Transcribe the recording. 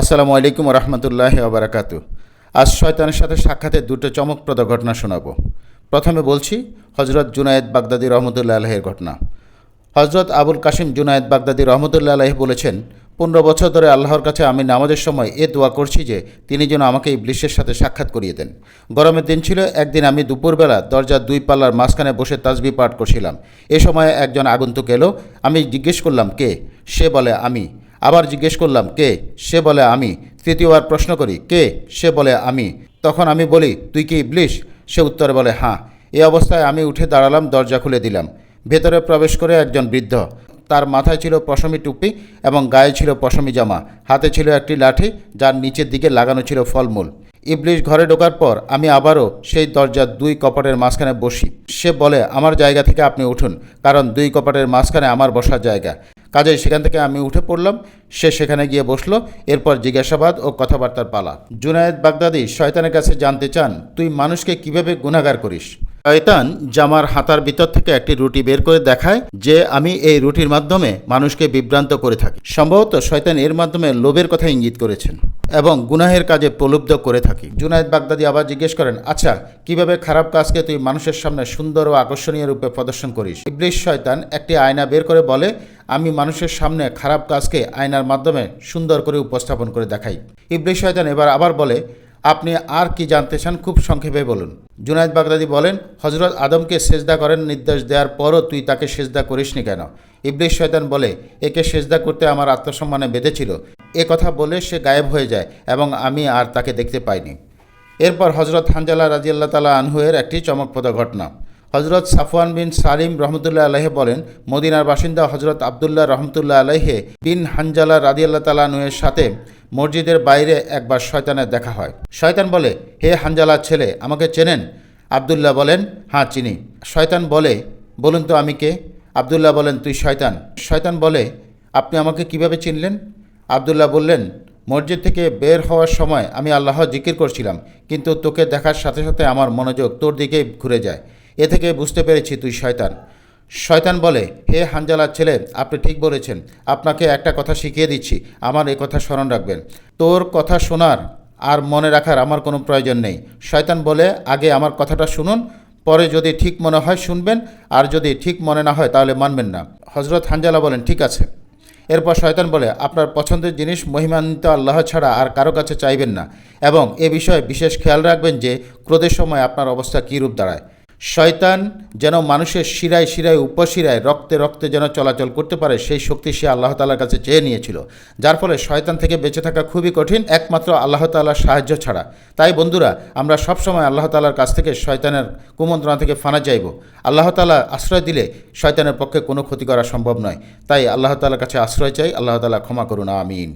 আসসালামু আলাইকুম রহমতুল্লাহ আবরাকাতু আজ শয়তানের সাথে সাক্ষাতের দুটো চমকপ্রদ ঘটনা শোনাব। প্রথমে বলছি হজরত জুনায়েদ বাগদাদি রহমতুল্লাহ আলহের ঘটনা। হজরত আবুল কাশিম জুনায়েদ বাগদাদি রহমতুল্লাহ আলহ বলেছেন, পনেরো বছর ধরে আল্লাহর কাছে আমি নামাজের সময় এ দোয়া করছি যে তিনি যেন আমাকে ইবলিশের সাথে সাক্ষাৎ করিয়ে দেন। গরমের দিন ছিল, একদিন আমি দুপুরবেলা দরজার দুই পাল্লার মাঝখানে বসে তাজবি পাঠ করছিলাম। এ সময় একজন আগন্তুক এলো, আমি জিজ্ঞেস করলাম, কে? সে বলে, আমি। আবার জিজ্ঞেস করলাম, কে? সে বলে, আমি। তৃতীয়বার প্রশ্ন করি, কে? সে বলে, আমি। তখন আমি বলি, তুই কি ইবলিশ? সে উত্তরে বলে হ্যাঁ। এ অবস্থায় আমি উঠে দাঁড়ালাম, দরজা খুলে দিলাম। ভেতরে প্রবেশ করে একজন বৃদ্ধ, তার মাথায় ছিল পশমি টুপি এবং গায়ে ছিল পশমি জামা, হাতে ছিল একটি লাঠি যার নিচের দিকে লাগানো ছিল ফলমূল। ইবলিশ ঘরে ঢোকার পর আমি আবারও সেই দরজার দুই কপাটের মাঝখানে বসি। সে বলে, আমার জায়গা থেকে আপনি উঠুন, কারণ দুই কপাটের মাঝখানে আমার বসার জায়গা। কাজেই সেখান থেকে আমি উঠে পড়লাম। সে সেখানে গিয়ে বসল। এরপর জিজ্ঞাসাবাদ ও কথাবার্তার পালা। জুনায়েদ বাগদাদি, শয়তানের কাছে জানতে চান, তুই মানুষকে কীভাবে গুণাগার করিস? শয়তান জামার হাতার ভিতর থেকে একটি রুটি বের করে দেখায় যে আমি এই রুটির মাধ্যমে মানুষকে বিভ্রান্ত করে থাকি। সম্ভবত শয়তান এর মাধ্যমে লোভের কথা ইঙ্গিত করেছেন এবং গুনাহের কাজে প্রলুব্ধ করে থাকি। জুনায়েদ বাগদাদি আবার জিজ্ঞেস করেন আচ্ছা কীভাবে খারাপ কাজকে তুই মানুষের সামনে সুন্দর ও আকর্ষণীয় রূপে প্রদর্শন করিস? ইবলিশ শয়তান একটি আয়না বের করে বলে আমি মানুষের সামনে খারাপ কাজকে আয়নার মাধ্যমে সুন্দর করে উপস্থাপন করে দেখাই। ইবলিশ শয়তান এবার আবার বলে, আপনি আর কি জানতে চান খুব সংক্ষেপে বলুন। জুনায়দ বাগদাদি বলেন হজরত আদমকে সেজদা করেন নির্দেশ দেওয়ার পরও তুই তাকে সেজদা করিসনি কেন? ইবলিশ শয়তান বলে, একে সেজদা করতে আমার আত্মসম্মানে বেঁধেছিল। এ কথা বলে সে গায়েব হয়ে যায় এবং আমি আর তাকে দেখতে পাইনি। এরপর হজরত হানজালা রাজিয়াল্লাহ তালা আনহুয়ের একটি চমকপ্রদ ঘটনা। হজরত সাফওয়ান বিন সালিম রহমতুল্লাহ আলহে বলেন, মদিনার বাসিন্দা হজরত আবদুল্লাহ রহমতুল্লাহ আলহে বিন হানজালা রাজিয়াল্লাহ তালানুয়ের সাথে মসজিদের বাইরে একবার শয়তানের দেখা হয়। শয়তান বলে, হে হানজালার ছেলে, আমাকে চেনেন? আবদুল্লাহ বলেন হ্যাঁ চিনি। শয়তান বলে, বলুন তো আমি কে? আবদুল্লাহ বলেন, তুই শয়তান। শয়তান বলে, আপনি আমাকে কীভাবে চিনলেন? আবদুল্লাহ বললেন, মসজিদ থেকে বের হওয়ার সময় আমি আল্লাহ জিকির করছিলাম, কিন্তু তোকে দেখার সাথে সাথে আমার মনোযোগ তোর দিকেই ঘুরে যায়। এ থেকে বুঝতে পেরেছি তুই শয়তান। শয়তান বলে, হে হানজালার ছেলে, আপনি ঠিক বলেছেন। আপনাকে একটা কথা শিখিয়ে দিচ্ছি। আমার এ কথা স্মরণ রাখবেন। তোর কথা শোনার আর মনে রাখার আমার কোনো প্রয়োজন নেই। শয়তান বলে, আগে আমার কথাটা শুনুন, পরে যদি ঠিক মনে হয় শুনবেন, আর যদি ঠিক মনে না হয় তাহলে মানবেন না। হজরত হানজালা বলেন, ঠিক আছে। এরপর শয়তান বলে, আপনার পছন্দের জিনিস মহিমান্বিত আল্লাহ ছাড়া আর কারও কাছে চাইবেন না এবং এ বিষয়ে বিশেষ খেয়াল রাখবেন যে ক্রোধের সময় আপনার অবস্থা কী রূপ দাঁড়ায়। শয়তান যেন মানুষের শিরায় শিরায় উপশিরায় রক্তে রক্তে যেন চলাচল করতে পারে, সেই শক্তি সে আল্লাহ তালার কাছে চেয়ে নিয়েছিল। যার ফলে শয়তান থেকে বেঁচে থাকা খুবই কঠিন, একমাত্র আল্লাহ তালার সাহায্য ছাড়া। তাই বন্ধুরা, আমরা সবসময় আল্লাহ তালার কাছ থেকে শয়তানের কুমন্ত্রণা থেকে ফানা চাইব। আল্লাহ তালা আশ্রয় দিলে শয়তানের পক্ষে কোনো ক্ষতি করা সম্ভব নয়। তাই আল্লাহ তালার কাছে আশ্রয় চাই, আল্লাহ তালা ক্ষমা করুন, আমিন।